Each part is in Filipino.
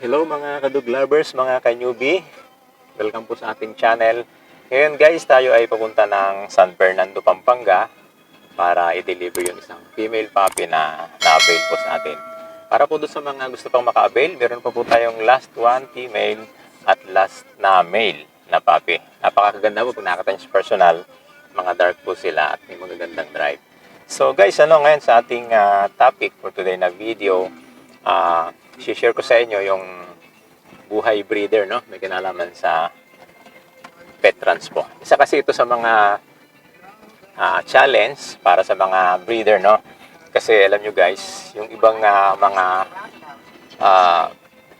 Hello mga kadug lovers, mga ka-newbie. Welcome po sa ating channel. Ngayon guys, tayo ay papunta ng San Fernando, Pampanga para i-deliver yung isang female puppy na na-avail po sa atin. Para po doon sa mga gusto pang maka-avail, meron pa po tayong last one female at last na male na puppy. Napakaganda po pag nakita niyo personal. Mga dark po sila at may magagandang drive. So guys, ano ngayon sa ating ah, topic for today na video, ah share ko sa inyo yung buhay breeder, no? May kinalaman sa pet transpo. Isa kasi ito sa mga ah, challenge para sa mga breeder, no? Kasi alam nyo guys, yung ibang ah, mga ah,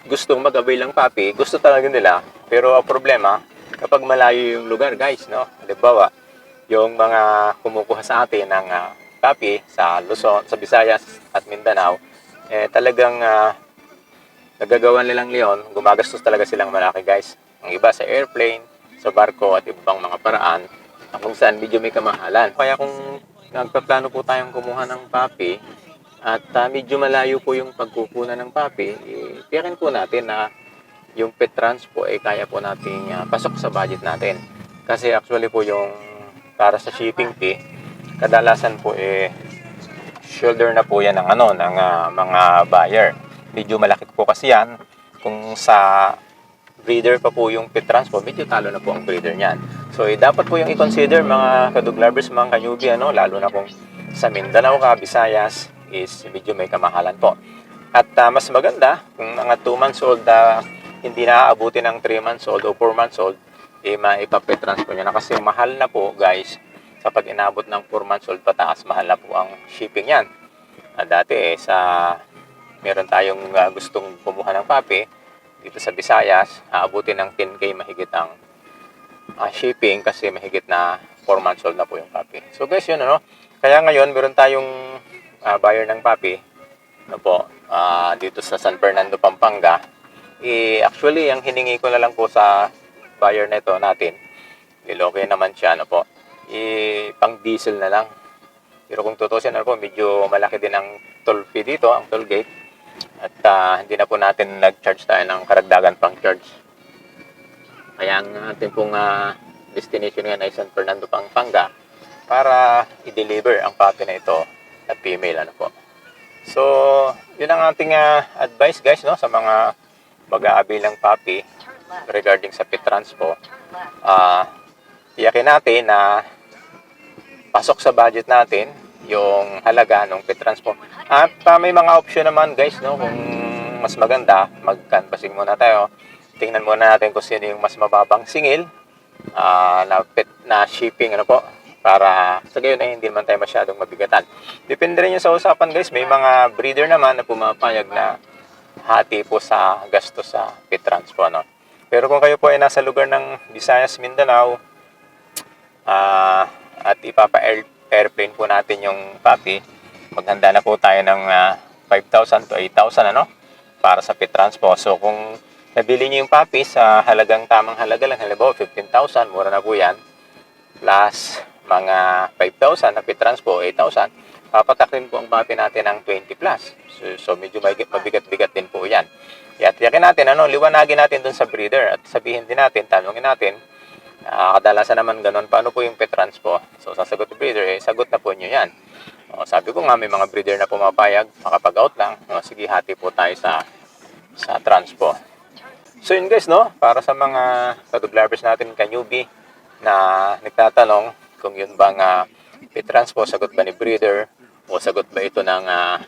gustong mag-avail ng puppy, gusto talaga nila. Pero ang problema, kapag malayo yung lugar, guys, no? Halimbawa, yung mga kumukuha sa atin ng ah, puppy sa Luzon, sa Visayas at Mindanao, eh talagang ah, nagagawa nilang leon, gumagastos talaga silang malaki guys. Ang iba sa airplane, sa barko at ibang mga paraan na kung saan medyo may kamahalan. Kaya kung nagpaplano po tayong kumuha ng papi at ah, medyo malayo po yung pagkukunan ng papi, eh, tiyakin po natin na yung pet transpo ay kaya po nating ah, pasok sa budget natin. Kasi actually po yung para sa shipping fee, kadalasan po eh shoulder na po yan ng ano ng ah, mga buyer. Medyo malaki po kasi yan. Kung sa breeder pa po yung pet transpo, medyo talo na po ang breeder niyan. So, eh, dapat po yung i-consider mga kadug lovers, mga kanyubi, ano, lalo na kung sa Mindanao ka, Visayas, is medyo may kamahalan po. At ah, mas maganda, kung mga 2 months old, ah, hindi na aabuti ng 3 months old o 4 months old, eh, maipapet transpo nyo na. Kasi mahal na po, guys, sa pag inabot ng 4 months old pataas, mahal na po ang shipping yan. Ah, dati, eh, sa meron tayong ah, gustong kumuha ng papi dito sa Visayas, aabutin ng 10k mahigit ang ah, shipping kasi mahigit na 4 months old na po yung papi. So guys, yun ano. Kaya ngayon, meron tayong ah, buyer ng papi ano po, ah, dito sa San Fernando, Pampanga. Eh, actually, ang hiningi ko na lang po sa buyer na ito natin, okay naman siya, ano po, eh, pang diesel na lang. Pero kung tutusin, ano po, medyo malaki din ang toll fee dito, ang toll gate. At ah, hindi na po natin nag-charge tayo ng karagdagan pang charge. Kaya ang ating pong ah, destination ngayon ay San Fernando, Pampanga para i-deliver ang puppy na ito na female. Ano po. So, yun ang ating ah, advice guys no, sa mga mag-aabil ng puppy regarding sa pet transpo. Ah, tiyakin natin na pasok sa budget natin yung halaga ng pet transpo. At ah, may mga option naman guys, no, kung mas maganda, mag-canvassing muna tayo. Tingnan muna natin kung sino yung mas mababang singil ah, na pet na shipping ano po para sa gayon ay hindi naman tayo masyadong mabigatan. Depende rin yun sa usapan guys, may mga breeder naman na pumapayag na hati po sa gasto sa pet transpo no. Pero kung kayo po ay nasa lugar ng Visayas, Mindanao, ah at ipapa-air airplane po natin yung papi, maghanda na po tayo ng ah, 5,000 to 8,000 ano para sa pet transpo. So kung nabili niyo yung papi sa halagang tamang halaga lang, halimbawa 15,000, mura na po yan. Plus mga 5,000 na pet transpo, 8,000, papatakin po ang papi natin ng 20 plus. So, so medyo mabigat- mabigat-bigat din po yan. Kaya tiyakin natin, ano, liwanagin natin dun sa breeder at sabihin din natin, tanongin natin, Ah, kadalasan naman ganun, paano po yung pet transpo? So, sasagot ng breeder, eh, sagot na po nyo yan. O, sabi ko nga, may mga breeder na pumapayag, makapag-out lang. O, sige, hati po tayo sa, sa transpo. So, yun guys, no? Para sa mga kaduglavers natin, ka-newbie, na nagtatanong kung yun bang uh, pet transpo, sagot ba ni breeder, o sagot ba ito ng, ah,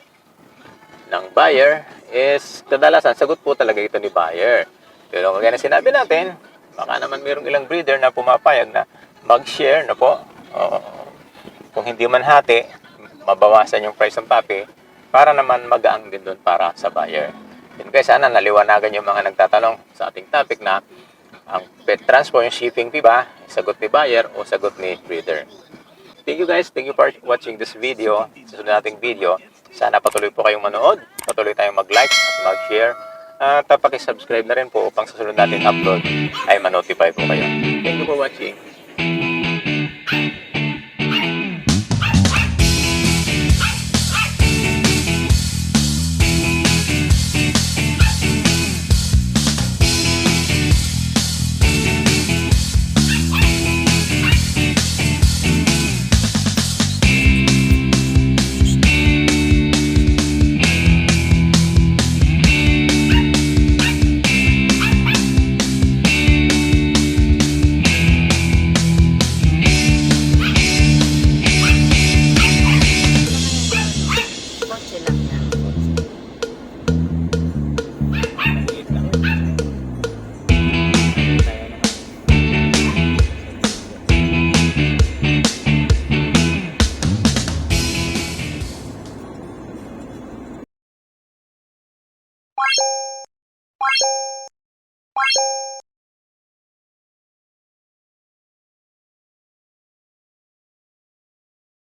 ng buyer, is kadalasan, sagot po talaga ito ni buyer. Pero kagaya na sinabi natin, baka naman mayroong ilang breeder na pumapayag na mag-share na po. O, kung hindi man hati, mabawasan yung price ng papi para naman magaang din doon para sa buyer. Yun guys, sana naliwanagan yung mga nagtatanong sa ating topic na ang pet transpo, yung shipping fee ba, sagot ni buyer o sagot ni breeder. Thank you guys. Thank you for watching this video. Sa sunod nating video, sana patuloy po kayong manood. Patuloy tayong mag-like at mag-share. At uh, pakisubscribe na rin po upang sa sunod nating upload ay manotify po kayo. Thank you for watching.